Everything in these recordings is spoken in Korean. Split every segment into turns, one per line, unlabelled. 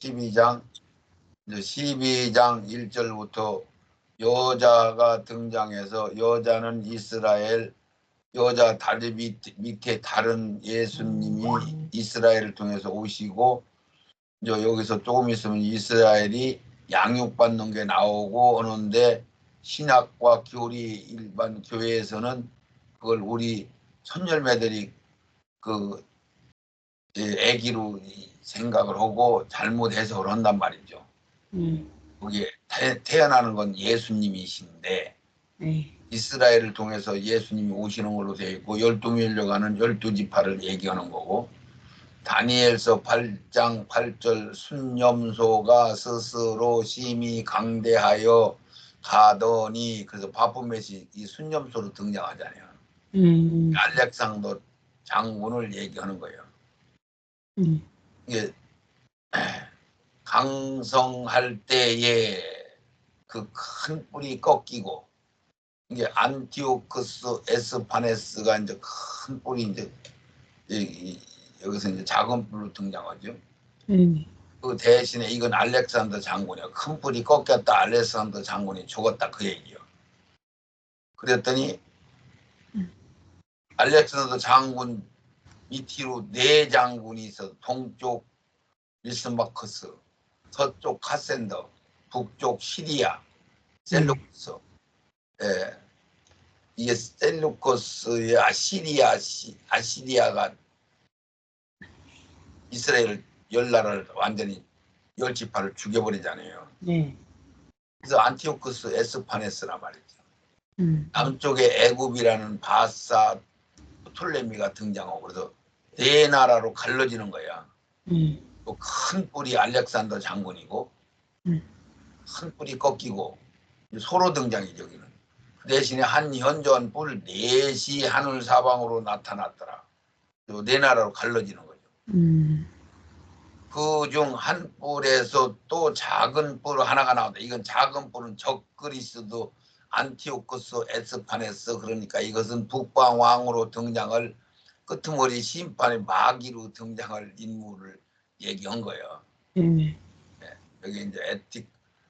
12장 이제 12장 1절부터 여자가 등장해서 여자는 이스라엘 여자 다리 밑, 밑에 다른 예수님이 이스라엘을 통해서 오시고 이제 여기서 조금 있으면 이스라엘이 양육받는 게 나오고 오는데 신학과 교리 일반 교회에서는 그걸 우리 손열매들이 그 예, 애기로 생각을 하고 잘못 해석을 한단 말이죠.
음,
그게 태, 태어나는 건 예수님이신데
네.
이스라엘을 통해서 예수님이 오시는 걸로 되어 있고 열두 밀려가는 열두 지파를 얘기하는 거고 다니엘서 8장 8절 순념소가 스스로 심히 강대하여 가더니 그래서 바푸메시 이 순념소로 등장하잖아요.
음,
알렉산더 장군을 얘기하는 거예요.
음,
강성할 때에 그큰 뿔이 꺾이고 이게 안티오크스 에스파네스가 이제 큰 뿔이 이제 여기서 이제 작은 뿔로 등장하죠.
네.
그 대신에 이건 알렉산더 장군이야. 큰 뿔이 꺾였다. 알렉산더 장군이 죽었다 그 얘기요. 그랬더니 알렉산더 장군 밑으로 네 장군이 있어. 동쪽 리스마커스, 서쪽 카센더, 북쪽 시리아, 셀루코스. 예. 이게 셀루코스의 아시리아, 시- 아시리아가 이스라엘 열나라를 완전히 열 지파를 죽여버리잖아요.
네.
그래서 안티오크스 에스파네스란 말이죠.
음,
남쪽에 애굽이라는 바사 톨레미가 등장하고 그래서 네 나라로 갈라지는 거야.
음,
또큰 뿔이 알렉산더 장군이고
음.
큰 뿔이 꺾이고 소로 등장이죠 여기는. 그 대신에 한 현저한 뿔 넷이 하늘 사방으로 나타났더라. 또네 나라로 갈라지는 거죠.
음,
그중 한 뿔에서 또 작은 뿔 하나가 나온다. 이건 작은 뿔은 적그리스도 안티오크스 에스파네스 그러니까 이것은 북방 왕으로 등장을 끄트머리 심판의 마귀로 등장할 인물을 얘기한 거예요.
네.
여기 이제 에틱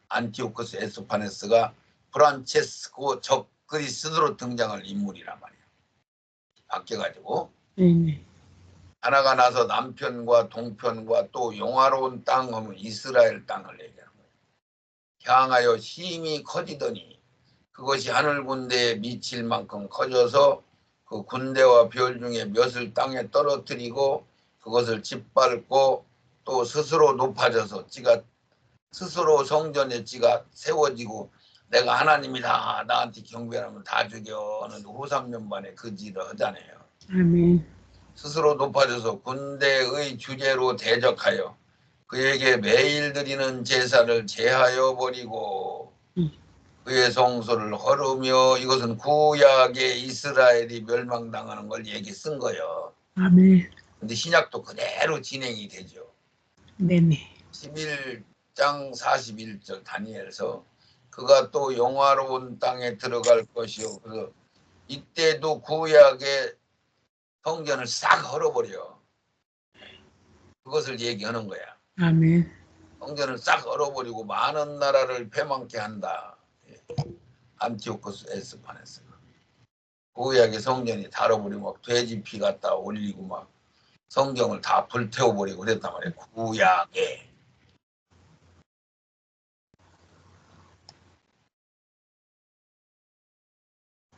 안티오크스 에스파네스가 프란체스코 적그리스도로 등장할 인물이란 말이에요. 바뀌어가지고
네.
하나가 나서 남편과 동편과 또 영화로운 땅 하면 이스라엘 땅을 얘기하는 거예요. 향하여 힘이 커지더니 그것이 하늘 군대에 미칠 만큼 커져서 그 군대와 별 중에 몇을 땅에 떨어뜨리고 그것을 짓밟고 또 스스로 높아져서 지가 스스로 성전에 지가 세워지고 내가 하나님이다 나한테 경배하면 다 죽여 하는 호삼년반에 그 지를 하잖아요.
아멘.
스스로 높아져서 군대의 주제로 대적하여 그에게 매일 드리는 제사를 제하여 버리고
음.
그의 성소를 허르며 이것은 구약의 이스라엘이 멸망당하는 걸 얘기 쓴 거예요.
아멘.
근데 신약도 그대로 진행이 되죠.
네네.
11장 41절 다니엘서 그가 또 영화로운 땅에 들어갈 것이요. 그래서 이때도 구약의 성전을 싹 헐어버려. 그것을 얘기하는 거야.
아멘.
성전을 싹 헐어버리고 많은 나라를 패망케 한다. 예. 안티오코스 에스파네스가. 구약의 성전이 달아버리고 막 돼지 피 갖다 올리고 막 성경을 다 불태워버리고 그랬단 말이야. 구약에.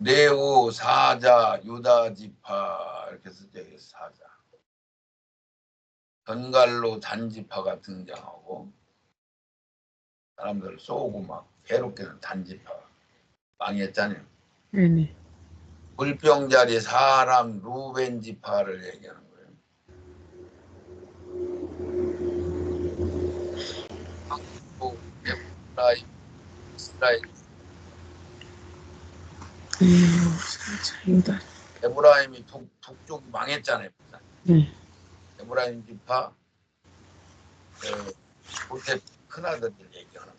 레오 사자 유다 지파 이렇게 여기 사자 전갈로 단지파가 등장하고 사람들 쏘고 막 괴롭게는 단지파 망했잖아요.
네네.
물병자리 사람 루벤 지파를 얘기하는 거예요. 한국 에프라임 이스라엘.
음, 유다.
에브라임이 북, 북쪽이 망했잖아요
네.
에브라임 지파 그 고대 큰아들들 얘기하는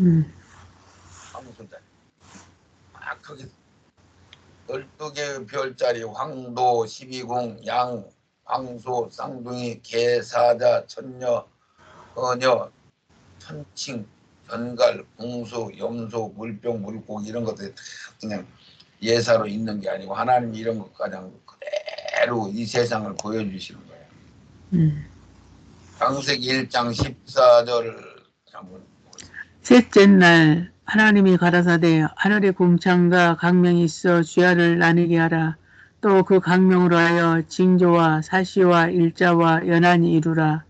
음,
황소자 막 거기 12개의 별자리 황도 12궁 양 황소 쌍둥이 개 사자 천녀 헌여, 천칭, 전갈, 궁수, 염소, 물병, 물고기 이런 것들이 다 그냥 예사로 있는 게 아니고 하나님이 이런 것 그냥 그대로 이 세상을 보여주시는 거예요.
음.
창세기 1장 14절을 한번
셋째 날 하나님이 가라사대 하늘의 궁창과 강명이 있어 주야를 나누게 하라. 또 그 강명으로 하여 징조와 사시와 일자와 연한이 이루라.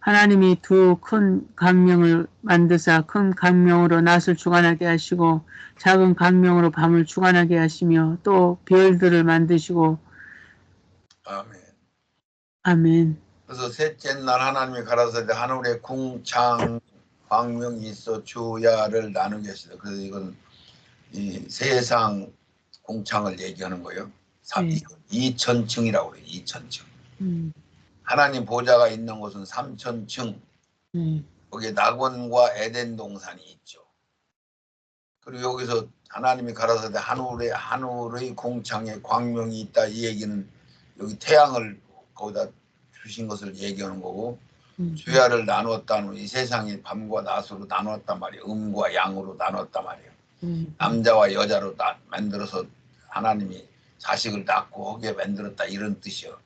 하나님이 두 큰 강명을 만드사 큰 강명으로 낮을 주관하게 하시고 작은 강명으로 밤을 주관하게 하시며 또 별들을 만드시고
아멘.
아멘.
그래서 셋째 날 하나님이 가라사대 하늘에 궁창 광명이 있어 주야를 나누게 하시다. 그래서 이건 이 세상 궁창을 얘기하는 거예요.
네.
2천층이라고 그래요. 2천층.
음,
하나님 보좌가 있는 곳은 3천층.
네.
거기에 낙원과 에덴 동산이 있죠. 그리고 여기서 하나님이 가라사대 하늘에 하늘의 공창에 광명이 있다 이 얘기는 여기 태양을 거기다 주신 것을 얘기하는 거고
음,
주야를 나누었다는 이 세상이 밤과 낮으로 나누었단 말이에요. 음과 양으로 나누었단 말이에요.
음,
남자와 여자로 나, 만들어서 하나님이 자식을 낳고 하게 만들었다 이런 뜻이요.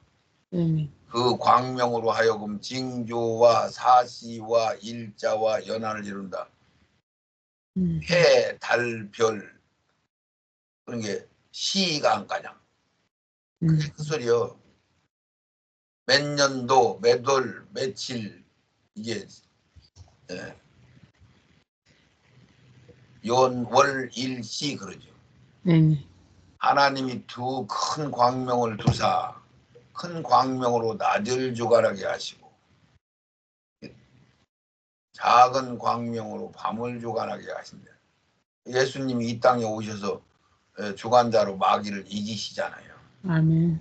네.
그 광명으로 하여금 징조와 사시와 일자와 연한을 이룬다.
음,
해, 달, 별 그런 게 시간가량
음,
그게 그 소리요. 몇 년도, 몇 월, 며칠 이게 예. 연, 월, 일, 시 그러죠.
네.
하나님이 두 큰 광명을 두사 큰 광명으로 낮을 주관하게 하시고 작은 광명으로 밤을 주관하게 하신다. 예수님이 이 땅에 오셔서 에, 주관자로 마귀를 이기시잖아요.
아멘.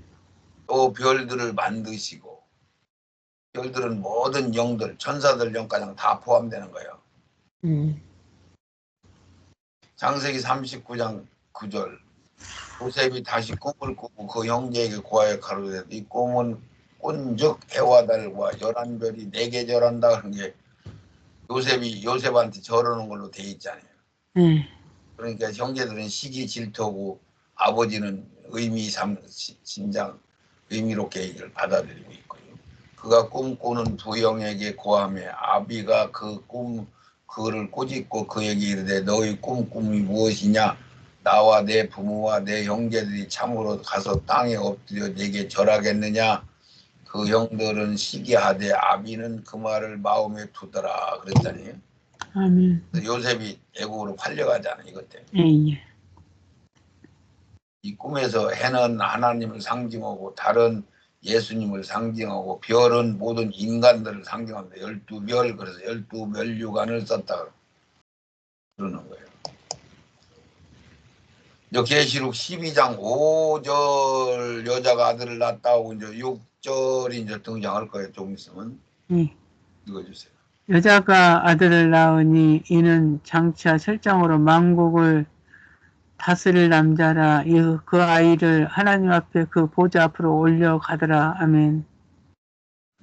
또 별들을 만드시고 별들은 모든 영들 천사들 영가장 다 포함되는 거예요.
네.
장세기 39장 9절 요셉이 다시 꿈을 꾸고 그 형제에게 고하여 가로되 이 꿈은 꾼즉 해와 달과 열한 별이 네개 절한다 그런 게 요셉이 요셉한테 저러는 걸로 돼 있잖아요.
네.
그러니까 형제들은 시기 질투하고 아버지는 의미 삼 시- 신장 의미롭게 이걸 받아들이고 있고요. 그가 꿈꾸는 두 영에게 고함해 아비가 그 꿈 그를 꾸짖고 그에게 이르되 너희 꿈 꿈이 무엇이냐 나와 내 부모와 내 형제들이 참으로 가서 땅에 엎드려 내게 절하겠느냐 그 형들은 시기하되 아비는 그 말을 마음에 두더라 그랬잖아요.
아멘.
요셉이 애국으로 팔려가잖아요 이것 때문에.
예, 예.
이 꿈에서 해는 하나님을 상징하고 달은 예수님을 상징하고 별은 모든 인간들을 상징합니다. 열두 별 그래서 열두 멸류관을 썼다 그러는 거예요. 이 계시록 12장 5절 여자가 아들을 낳았다고 이제 6절이 이제 등장할 거예요. 조금 있으면
예.
읽어주세요.
여자가 아들을 낳으니 이는 장차 설정으로 만국을 다스릴 남자라 이- 그 아이를 하나님 앞에 그 보좌 앞으로 올려가더라 아멘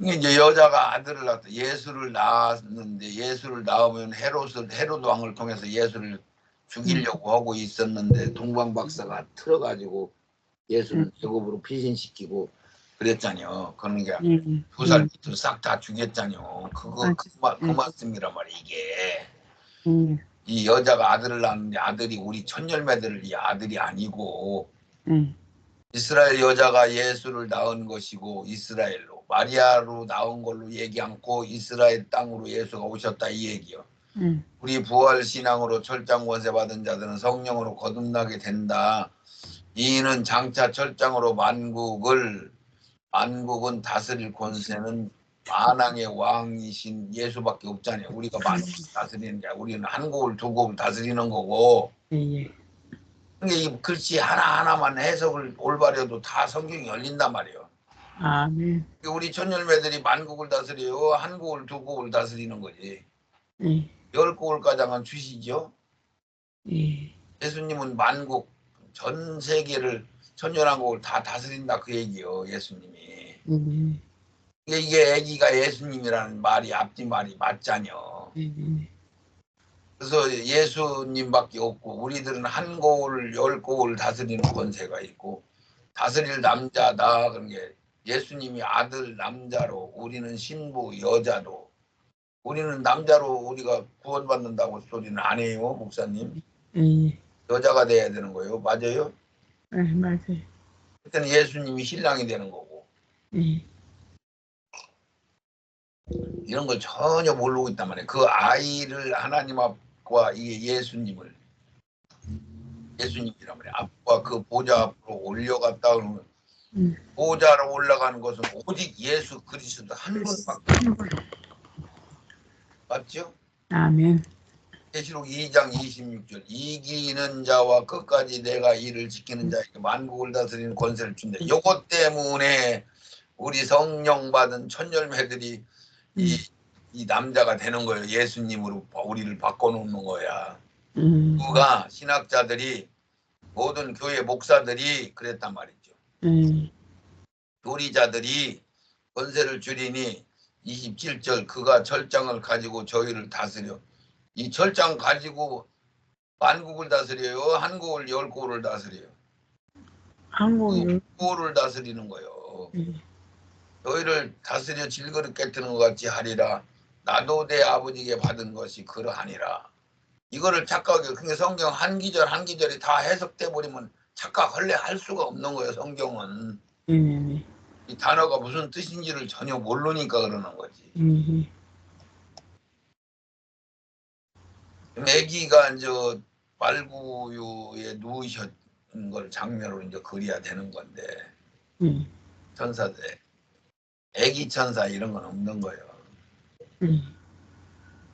이제 여자가 아들을 낳았다. 예수를 낳았는데 예수를 낳으면 헤롯을 헤롯 왕을 통해서 예수를 죽이려고 하고 있었는데 동방 박사가 틀어가지고 예수를
음.
제곱으로 피신시키고 그랬잖아요. 그러니까
예, 예.
두살 밑으로 싹다 죽였잖아요. 그거
맞아.
그, 마- 그
음.
말씀이란 말이야 이게
예,
이 여자가 아들을 낳는데 아들이 우리 천열매들 이 아들이 아니고
예.
이스라엘 여자가 예수를 낳은 것이고 이스라엘로 마리아로 낳은 걸로 얘기 않고 이스라엘 땅으로 예수가 오셨다 이 얘기요.
예.
우리 부활 신앙으로 철장 권세 받은 자들은 성령으로 거듭나게 된다. 이는 장차 철장으로 만국을 만국은 다스릴 권세는 만왕의 왕이신 예수밖에 없잖아요. 우리가 만국 다스리는 게 우리는 한국을 두고 다스리는 거고.
예, 예.
그러니까 이 글씨 하나하나만 해석을 올바려도 다 성경이 열린단 말이에요.
아멘
우리 천열매들이 만국을 다스려요. 한국을 두 국을 다스리는 거지.
예,
열 국을 가장한 주시죠.
예.
예수님은 만국 전 세계를 천년왕국을 다 다스린다 그 얘기요. 예수님이.
예.
이게, 애기가 예수님이라는 말이 앞뒤 말이 맞잖여.
네, 네.
그래서 예수님밖에 없고 우리들은 한 고을 열 고을 다스리는 권세가 있고 다스릴 남자다 그런 게 예수님이 아들 남자로 우리는 신부 여자로 우리는 남자로 우리가 구원받는다고 소리는 안 해요 목사님?
예,
여자가 돼야 되는 거예요? 맞아요?
예, 맞아요.
그때는 예수님이 신랑이 되는 거고.
예,
이런 걸 전혀 모르고 있단 말이에요 그 아이를 하나님 앞과 이 예수님을 예수님이란 말이에요 앞과 그 보좌 앞으로 올려갔다 그러면
음.
보좌로 올라가는 것은 오직 예수 그리스도 한 분밖에 맞죠?
아멘.
계시록 2장 26절 이기는 자와 끝까지 내가 이를 지키는 자에게 만국을 다스리는 권세를 준다. 요것 때문에 우리 성령 받은 천열매들이 이, 이 남자가 되는 거예요. 예수님으로 우리를 바꿔놓는 거야.
음,
누가 신학자들이 모든 교회 목사들이 그랬단 말이죠.
예,
요리자들이 권세를 줄이니 27절 그가 철장을 가지고 저희를 다스려. 이 철장 가지고 만국을 다스려요? 한국을 열 고를 다스려요?
한국을,
고를 다스리는 거예요.
예,
너희를 다스려 질그릇 깨뜨는 것 같이 하리라. 나도 내 아버지에게 받은 것이 그러하니라. 이거를 착각해 그러니까 성경 한 기절 한 기절이 다 해석돼 버리면 착각할래 할 수가 없는 거예요 성경은.
예, 예,
이 단어가 무슨 뜻인지를 전혀 모르니까 그러는 거지.
예,
애기가 이제 말구유에 누우셨는 걸 장면으로 이제 그려야 되는 건데
예,
천사들 애기 천사 이런 건 없는 거예요.
예,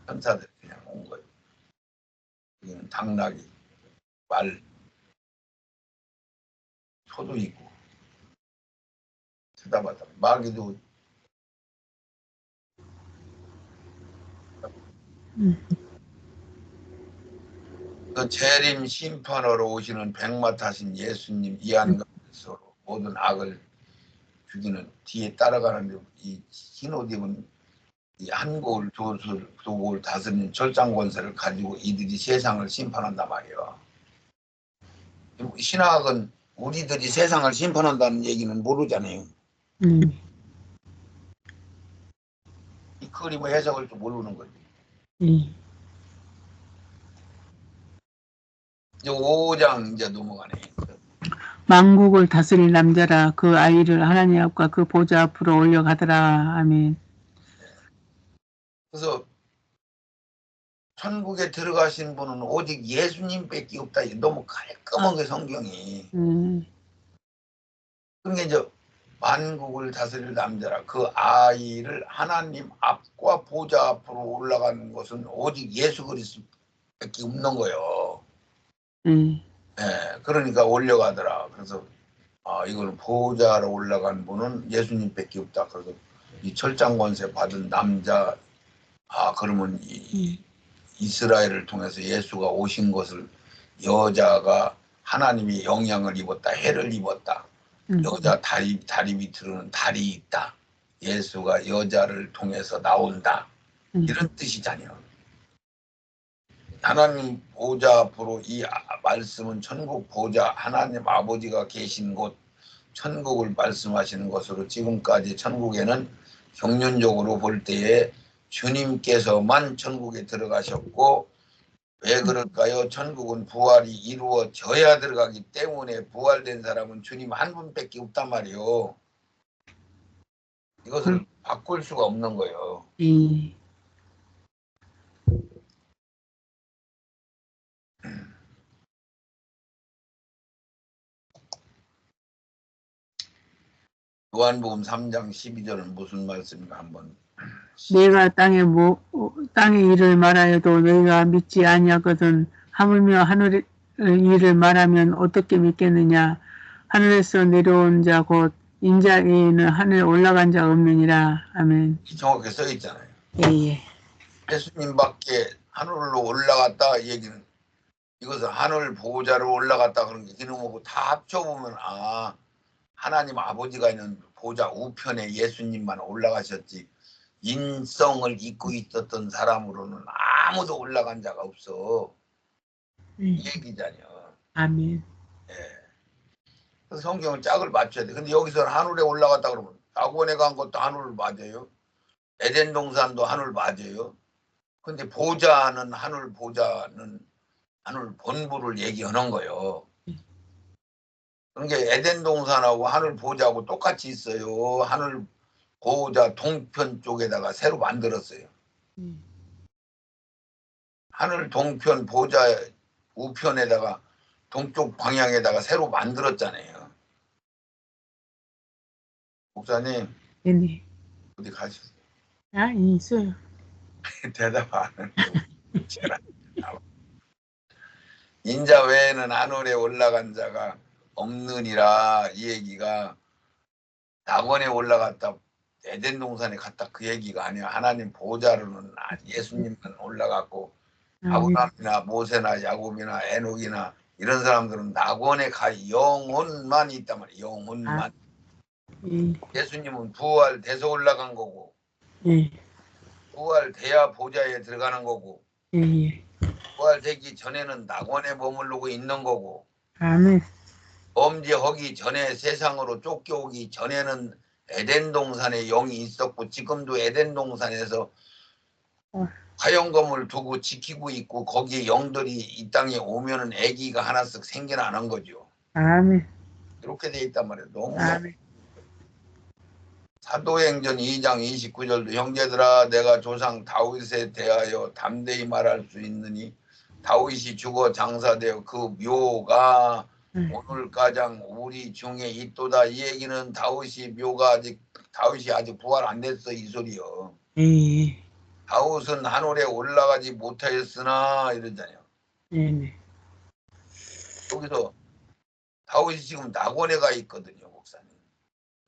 천사들 그냥 온 거예요. 여기는 당나귀, 말, 소도 있고 쳐다봤다. 마귀도
음,
그 재림 심판하러 오시는 백마 타신 예수님 이안가에서 모든 악을 죽이는 뒤에 따라가는 이 흰 옷 입은 이 한골 조술 도골 다스리는 절장 권세를 가지고 이들이 세상을 심판한단 말이에요. 신학은 우리들이 세상을 심판한다는 얘기는 모르잖아요.
음,
이 그림의 해석을 좀 모르는 거지.
예,
이제 5장 이제 넘어가네.
만국을 다스릴 남자라 그 아이를 하나님 앞과 그 보좌 앞으로 올려가더라. 아멘.
그래서 천국에 들어가신 분은 오직 예수님밖에 없다. 너무 깔끔하게 성경이.
음,
그러니까 이제 만국을 다스릴 남자라 그 아이를 하나님 앞과 보좌 앞으로 올라가는 것은 오직 예수 그리스도밖에 없는 거예요.
예,
예, 그러니까 올려가더라. 그래서 아 이거는 보좌로 올라간 분은 예수님밖에 없다. 그래서 이 철장 권세 받은 남자 아 그러면 이
음,
이스라엘을 통해서 예수가 오신 것을 여자가 하나님이 영향을 입었다, 해를 입었다.
음,
여자 다리 다리 밑으로는 달이 있다. 예수가 여자를 통해서 나온다.
음,
이런 뜻이잖아요. 하나님 보좌 앞으로 이 아- 말씀은 천국 보좌 하나님 아버지가 계신 곳 천국을 말씀하시는 것으로 지금까지 천국에는 경륜적으로 볼 때에 주님께서만 천국에 들어가셨고 왜 그럴까요? 천국은 부활이 이루어져야 들어가기 때문에 부활된 사람은 주님 한 분밖에 없단 말이요. 이것을 바꿀 수가 없는 거예요.
예,
요한복음 3장 12절은 무슨 말씀인가 한번
내가 땅에 뭐 땅의 일을 말하여도 너희가 믿지 아니하거든 하물며 하늘의 일을 말하면 어떻게 믿겠느냐? 하늘에서 내려온 자 곧 인자 외에는 하늘에 올라간 자 없느니라. 아멘.
정확하게 써 있잖아요.
예예.
예수님밖에 하늘로 올라갔다 얘기는 이것은 하늘 보호자로 올라갔다 그런 게 기능하고 다 합쳐보면 아 하나님 아버지가 있는 보좌 우편에 예수님만 올라가셨지 인성을 잊고 있었던 사람으로는 아무도 올라간 자가 없어
네.
이 얘기잖여.
아멘.
예. 그래서 성경은 짝을 맞춰야 돼. 근데 여기서 하늘에 올라갔다 그러면 낙원에 간 것도 하늘 맞아요. 에덴 동산도 하늘 맞아요. 근데 보좌는 하늘 보좌는 하늘 본부를 얘기하는 거예요. 그러니까 에덴 동산하고 하늘 보좌하고 똑같이 있어요. 하늘 보좌 동편 쪽에다가 새로 만들었어요.
음.
하늘 동편 보좌 우편에다가 동쪽 방향에다가 새로 만들었잖아요. 목사님
네네.
어디 가셨어요?
아, 있어요.
대답 안 하는 제라. 인자 외에는 하늘에 올라간 자가 없느니라 이 얘기가 낙원에 올라갔다 에덴 동산에 갔다 그 얘기가 아니야. 하나님 보좌로는 아- 예수님만 올라갔고
아멘.
아브라함이나 모세나 야곱이나 에녹이나 이런 사람들은 낙원에 가 영혼만 있단 말이야. 영혼만.
아. 예,
예수님은 부활 돼서 올라간 거고
예,
부활 돼야 보좌에 들어가는 거고
예, 예.
부활되기 전에는 낙원에 머무르고 있는 거고
아멘.
범죄하기 전에 세상으로 쫓겨오기 전에는 에덴 동산에 영이 있었고 지금도 에덴 동산에서
어.
화영검을 두고 지키고 있고 거기에 영들이 이 땅에 오면은 아기가 하나씩 생겨나는 거죠.
아멘.
이렇게 돼 있단 말이에요. 너무
아멘.
사도행전 2장 29절도 형제들아 내가 조상 다윗에 대하여 담대히 말할 수 있느니 다윗이 죽어 장사되어 그 묘가
음.
오늘 가장 우리 중에 있도다 이 얘기는 다윗이 묘가 아직 다윗이 아직 부활 안 됐어 이 소리요
예, 예.
다윗은 하늘에 올라가지 못하였으나 이러잖아요
네, 네.
여기서 다윗이 지금 낙원에 가 있거든요 목사님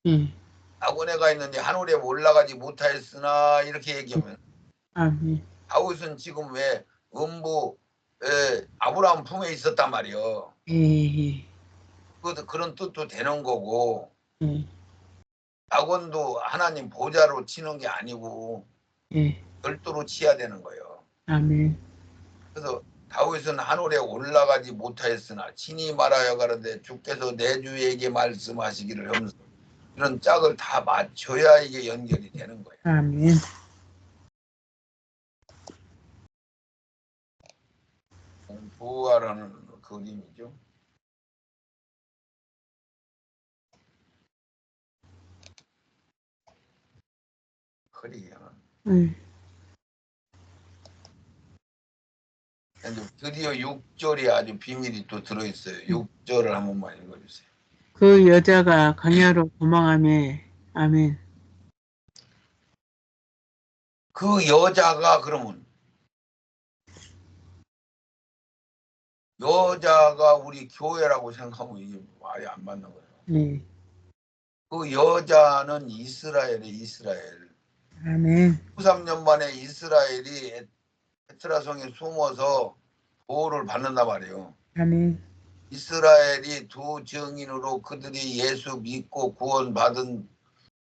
예.
낙원에 가 있는데 하늘에 올라가지 못하였으나 이렇게 얘기하면
아멘.
다윗은 지금 왜 음부 에, 아브라함 품에 있었단 말이요.
예, 예.
그 그런 뜻도 되는 거고
예,
낙원도 하나님 보좌로 치는 게 아니고
예.
별도로 치야 되는 거예요.
아멘.
그래서 다윗은 하늘에 올라가지 못하였으나 친히 말하여 가는데 주께서 내 주에게 말씀하시기를 하면서 이런 짝을 다 맞춰야 이게 연결이 되는 거예요.
아멘.
부활하는 그림이죠.
예.
근데 드디어 6절이 아주 비밀이 또 들어있어요. 6절을 한 번만 읽어주세요.
그 여자가 광야로 도망하며 아멘.
그 여자가 그러면 여자가 우리 교회라고 생각하면 이게 말이 안 맞는 거예요.
네.
그 여자는 이스라엘의 이스라엘.
아멘.
13년 만에 이스라엘이 페트라성에 숨어서 보호를 받는단 말이에요.
아멘.
이스라엘이 두 증인으로 그들이 예수 믿고 구원받은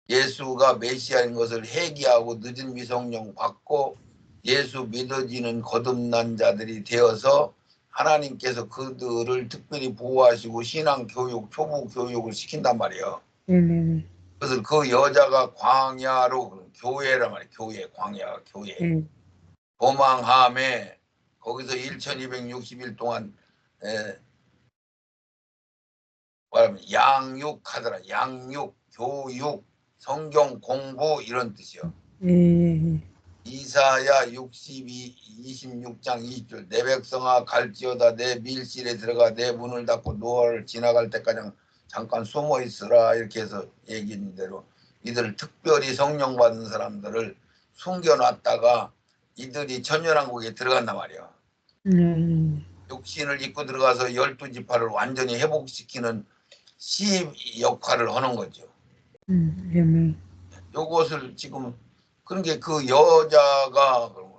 예수가 메시아인 것을 회개하고 늦은 미성령 받고 예수 믿어지는 거듭난 자들이 되어서 하나님께서 그들을 특별히 보호하시고 신앙 교육, 초보 교육을 시킨단 말이에요.
네 네 네.
그래서 그 여자가 광야로 교회란 말이에요. 교회, 광야, 교회.
예.
도망함에 거기서 1260일 동안 에, 말하면 양육하더라. 양육, 교육, 성경 공부 이런 뜻이요.
예.
이사야 62, 26장 20절 내 백성아 갈지어다 내 밀실에 들어가 내 문을 닫고 노을 지나갈 때까지 잠깐 숨어 있으라 이렇게 해서 얘기한 대로 이들을 특별히 성령 받은 사람들을 숨겨놨다가 이들이 천연왕국에 들어간단 말이야.
네.
육신을 입고 들어가서 열두 지파를 완전히 회복시키는 시 역할을 하는 거죠.
음.
요것을 지금 그런 게 그 여자가 그러면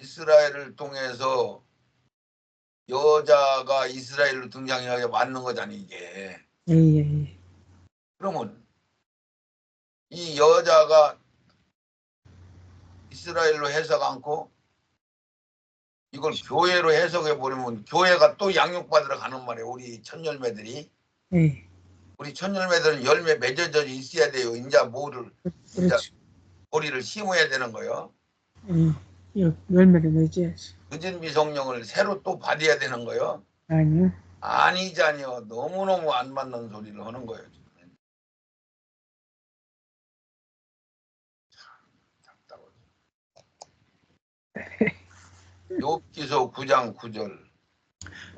이스라엘을 통해서 여자가 이스라엘로 등장해야 맞는 거잖아 이게.
예, 예.
그러면 이 여자가 이스라엘로 해석 않고 이걸 교회로 해석해 버리면 교회가 또 양육받으러 가는 말이에요. 우리 천열매들이
예.
우리 천열매들은 열매 맺어져 있어야 돼요. 인자 뭐를
그렇죠.
보리를 심어야 되는 거예요.
예. 여- 열매를 맺어야지.
늦은 미성령을 새로 또 받아야 되는 거예요.
아니요.
아니잖요. 너무너무 안 맞는 소리를 하는 거예요. 욥기서 9장 9절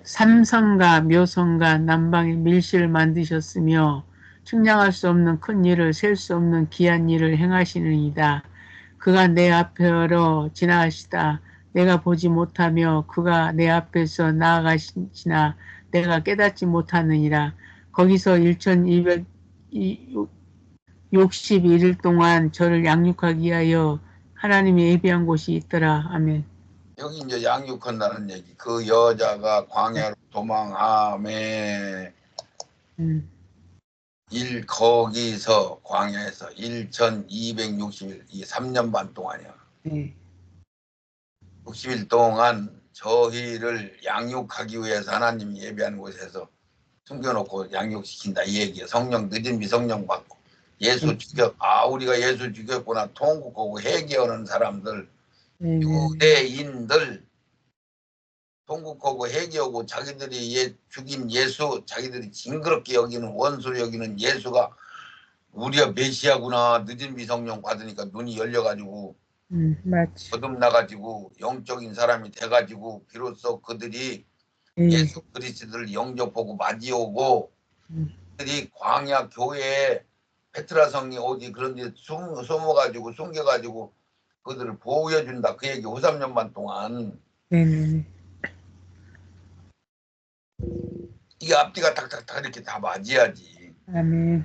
삼성과 묘성과 남방에 밀실을 만드셨으며 측량할 수 없는 큰 일을 셀 수 없는 귀한 일을 행하시느니이다. 그가 내 앞으로 지나가시다. 내가 보지 못하며 그가 내 앞에서 나아가시나 내가 깨닫지 못하느니라. 거기서 1261일 동안 저를 양육하기 위하여 하나님이 예비한 곳이 있더라. 아멘.
여기 이제 양육한다는 얘기. 그 여자가 광야로 도망함에
음,
일 거기서 광야에서 1260일 이 3년 반 동안이야.
네.
60일 동안 저희를 양육하기 위해서 하나님이 예비한 곳에서 숨겨놓고 양육시킨다 이 얘기야. 성령 늦은 미성령 받고 예수 죽여 아 우리가 예수 죽였구나 통곡하고 회개하는 사람들
네, 네.
유대인들 통곡하고 회개하고 자기들이 예, 죽인 예수 자기들이 징그럽게 여기는 원수로 여기는 예수가 우리가 메시아구나 늦은 미성령 받으니까 눈이 열려가지고
음, 맞지.
거듭나가지고 영적인 사람이 돼가지고 비로소 그들이
예.
예수 그리스도를 영접하고 맞이오고
음.
그들이 광야 교회에 페트라 성이 어디 그런 데 숨, 숨어가지고 숨겨가지고 그들을 보호해준다 그 얘기 5, 3년반 동안
네네네.
이게 앞뒤가 탁탁탁 이렇게 다 맞아야지.
아멘.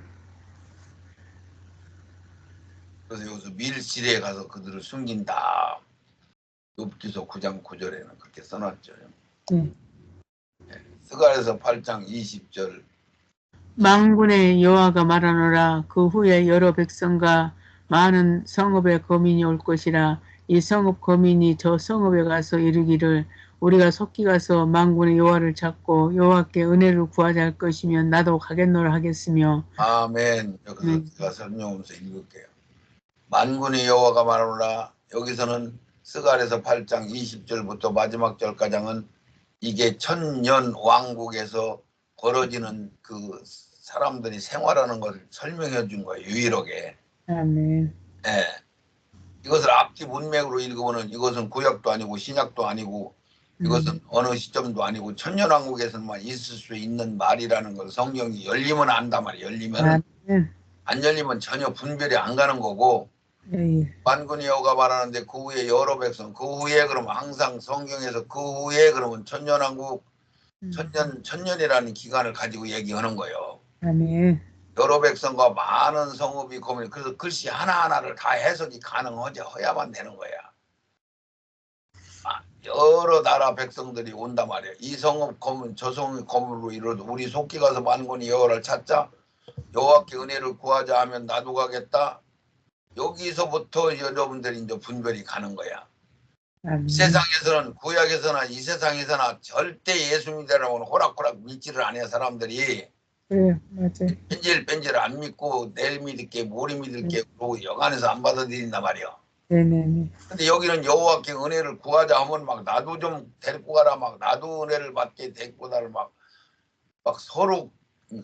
그래서 여기서 밀실에 가서 그들을 숨긴다. 욥기서 9장 9절에는 그렇게 써놨죠.
네.
스가에서 8장 20절.
망군의 여호와가 말하노라. 그 후에 여러 백성과 많은 성읍의 거민이 올 것이라. 이 성읍 거민이 저 성읍에 가서 이르기를 우리가 속기 가서 망군의 여호와를 찾고 여호와께 은혜를 구하자 할 것이면 나도 가겠노라 하겠으며
아멘. 여기서
음.
제가 설명하면서 읽을게요. 만군의 여호와가 말하노라 여기서는 스갈에서 8장 20절부터 마지막 절까지는 이게 천년 왕국에서 벌어지는 그 사람들이 생활하는 것을 설명해 준 거예요. 유일하게.
아멘.
예. 이것을 앞뒤 문맥으로 읽으면은 이것은 구약도 아니고 신약도 아니고 이것은 어느 시점도 아니고 천년왕국에서만 있을 수 있는 말이라는 걸 성경이 열리면 안다 말이에요. 열리면
아멘.
안 열리면 전혀 분별이 안 가는 거고
예, 예.
만군이 여가 말하는데 그 후에 여러 백성 그 후에 그러면 항상 성경에서 그 후에 그러면 천년왕국
음.
천년 천년이라는 기간을 가지고 얘기하는 거예요.
아멘.
여러 백성과 많은 성읍이 거면 그래서 글씨 하나하나를 다 해석이 가능하지 허야만 되는 거야. 아, 여러 나라 백성들이 온단 말이야. 이 성읍 거문 저 성읍 거문으로 이르도 우리 속기 가서 만군이 여호와를 찾자 여호와께 은혜를 구하자 하면 나도 가겠다. 여기서부터 여러분들이 이제 분별이 가는 거야.
아멘.
이 세상에서는 구약에서나 이 세상에서나 절대 예수 믿으라고는 호락호락 믿지를 않아요 사람들이.
그래 맞아요.
뺀질 뺀질 안 믿고 내일 믿을게 모레 믿을게 그러고 영안에서 안 받아들인단 말이야.
네네네.
근데 여기는 여호와께 은혜를 구하자 하면 막 나도 좀 데리고 가라 막 나도 은혜를 받게 데리고 가라 막, 막 서로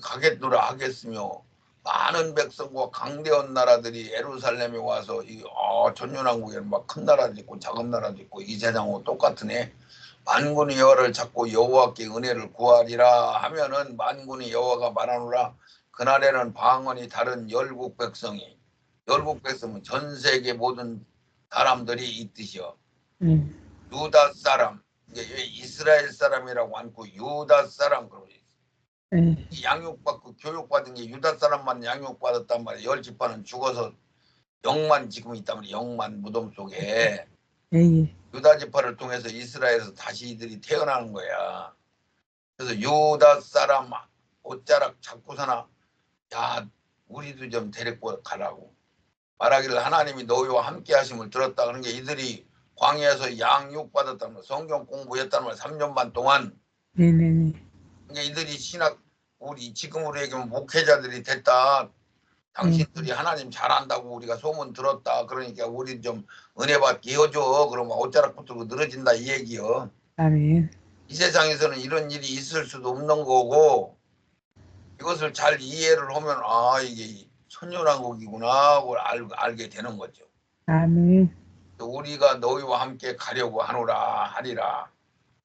가겠노라 하겠으며 많은 백성과 강대한 나라들이 에루살렘에 와서 이 어, 전연왕국에는 막 큰 나라도 있고 작은 나라도 있고 이 세상하고 똑같으네 만군의 여호와를 찾고 여호와께 은혜를 구하리라 하면은 만군의 여호와가 말하노라 그날에는 방언이 다른 열국 백성이 열국 백성은 전 세계 모든 사람들이 이 뜻이요.
네.
유다 사람, 이스라엘 사람이라고 않고 유다 사람 그러고 있어요.
네.
양육받고 교육받은 게 유다 사람만 양육받았단 말이에요. 열 지파는 죽어서 영만 지금 있단 말이에요. 영만 무덤 속에
예, 예.
유다 지파를 통해서 이스라엘에서 다시 이들이 태어나는 거야. 그래서 유다 사람 옷자락 잡고 사나 야 우리도 좀 데리고 가라고 말하기를 하나님이 너희와 함께 하심을 들었다 그런 게 이들이 광야에서 양육 받았다는 말, 성경 공부했다는 말 3년 반 동안
네네네.
그러니까 이들이 신학 우리 지금으로 얘기하면 목회자들이 됐다. 당신들이 하나님 잘한다고 우리가 소문 들었다. 그러니까 우리 좀 은혜 받게 해줘. 그러면 옷자락 붙들고 늘어진다 이 얘기요.
아멘.
이 세상에서는 이런 일이 있을 수도 없는 거고 이것을 잘 이해를 하면 아 이게 천연왕국이구나 하고 알, 알게 되는 거죠.
아멘.
또 우리가 너희와 함께 가려고 하노라 하리라.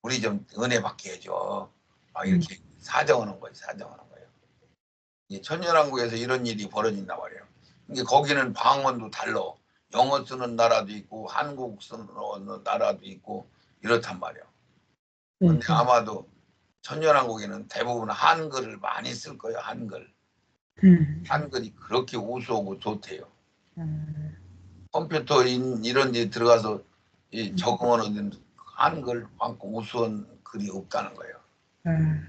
우리 좀 은혜 받게 해줘. 막 이렇게 사정하는 거지 사정하는 거예요. 이 천연왕국에서 이런 일이 벌어진단 말이에요. 이게 거기는 방언도 달라. 영어 쓰는 나라도 있고 한국 쓰는 나라도 있고 이렇단 말이에요.
네.
근데 아마도 천연왕국에는 대부분 한글을 많이 쓸 거예요. 한글.
음.
한글이 그렇게 우수하고 좋대요.
아,
컴퓨터 인, 이런 데 들어가서 이 적응하는 한글 많고 우수한 글이 없다는 거예요.
아,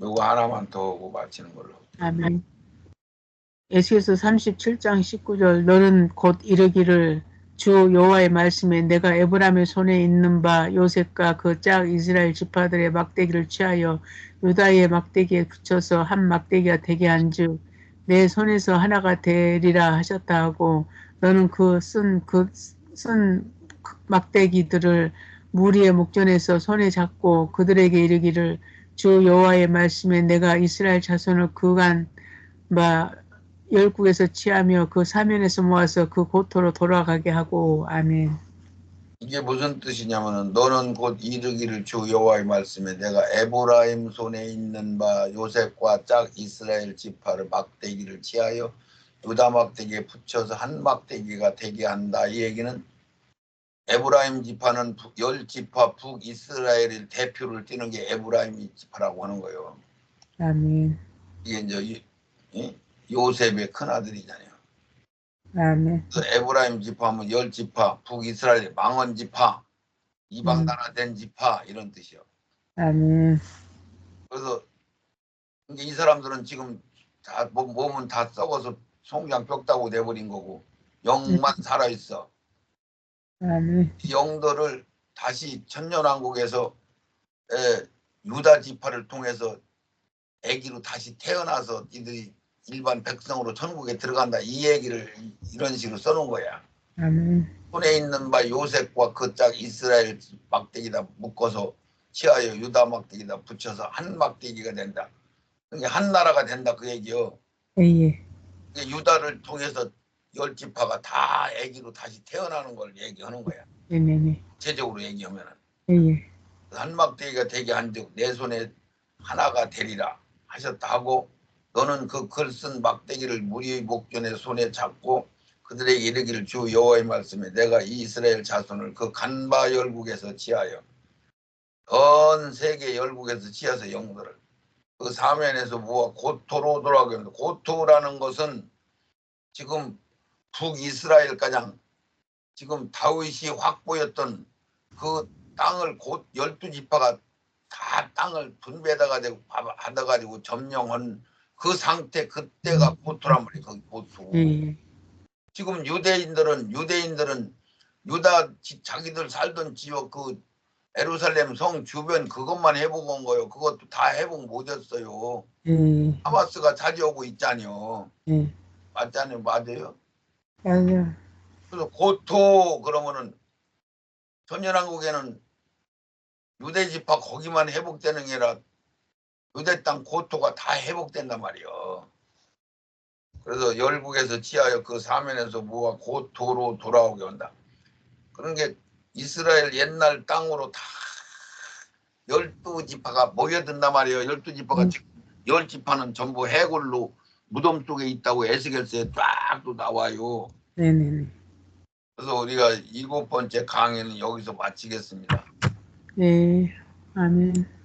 요거 하나만 더 하고 마치는 걸로.
아멘. 에스겔서 37장 19절 너는 곧 이르기를 주 여호와의 말씀에 내가 에브라임의 손에 있는 바 요셉과 그 짝 이스라엘 지파들의 막대기를 취하여 유다의 막대기에 붙여서 한 막대기가 되게 한즉 내 손에서 하나가 되리라 하셨다 하고 너는 그 쓴 그 쓴 막대기들을 무리의 목전에서 손에 잡고 그들에게 이르기를 주 여호와의 말씀에 내가 이스라엘 자손을 그간 마 열국에서 취하며 그 사면에서 모아서 그 고토로 돌아가게 하고 아멘.
이게 무슨 뜻이냐면은 너는 곧 이르기를 주 여호와의 말씀에 내가 에브라임 손에 있는 바 요셉과 짝 이스라엘 지파를 막대기를 취하여 유다 막대기에 붙여서 한 막대기가 되게 한다. 이 얘기는 에브라임 지파는 북- 열 지파 북 이스라엘의 대표를 띠는 게 에브라임 지파라고 하는 거예요.
아멘.
이게 이제 이- 이 요셉의 큰 아들이잖아요.
아멘.
그 에브라임 지파 하면 열 지파, 북이스라엘 망원 지파, 이방
음.
나라 된 지파 이런 뜻이요.
아멘.
그래서 이 사람들은 지금 다 몸- 몸은 다 썩어서 송장 뼈다고 돼버린 거고 영만 살아 있어.
아멘.
이 영들을 다시 천년왕국에서 에, 유다 지파를 통해서 아기로 다시 태어나서 이들이 일반 백성으로 천국에 들어간다 이 얘기를 이- 이런 식으로 써놓은 거야.
아멘.
손에 있는 바 요셉과 그 짝 이스라엘 막대기다 묶어서 치하여 유다 막대기다 붙여서 한 막대기가 된다. 그게 한 나라가 된다 그 얘기요.
예예.
이게 유다를 통해서 열 지파가 다 아기로 다시 태어나는 걸 얘기하는 거야.
네네네.
제적으로 얘기하면은
예예.
한 막대기가 되게 한즉 내 손에 하나가 되리라 하셨다 하고 너는 그 글 쓴 막대기를 무리의 목전에 손에 잡고 그들에게 이르기를 주 여호와의 말씀에 내가 이 이스라엘 자손을 그 간바 열국에서 치하여 전 세계 열국에서 치하서 영들을 그 사면에서 모아 고토로 합니다. 고토라는 것은 지금 북이스라엘 가장 지금 다윗이 확보했던 그 땅을 곧 열두 지파가 다 땅을 분배다가 되고 받아가지고 점령한 그 상태 그때가 고토란 말이에요. 거기 고토.
예예.
지금 유대인들은 유대인들은 유다 지- 자기들 살던 지역 그 에루살렘 성 주변 그것만 회복 온 거예요. 그것도 다 회복 못했어요.
예.
하마스가 차지하고 있잖아요.
예.
맞잖아요. 맞아요.
맞아.
그래서 고토 그러면은 천연왕국에는 유대 지파 거기만 회복되는 게 아니라 유대 땅 고토가 다 회복된단 말이에요. 그래서 열국에서 치하여 그 사면에서 모아 고토로 돌아오게 한다. 그런 게 이스라엘 옛날 땅으로 다 열두 지파가 모여든단 말이에요. 열두 지파가
음.
열 지파는 전부 해골로 무덤 속에 있다고 에스겔서에 쫙 또 나와요.
네네네.
그래서 우리가 일곱 번째 강의는 여기서 마치겠습니다.
네. 아멘.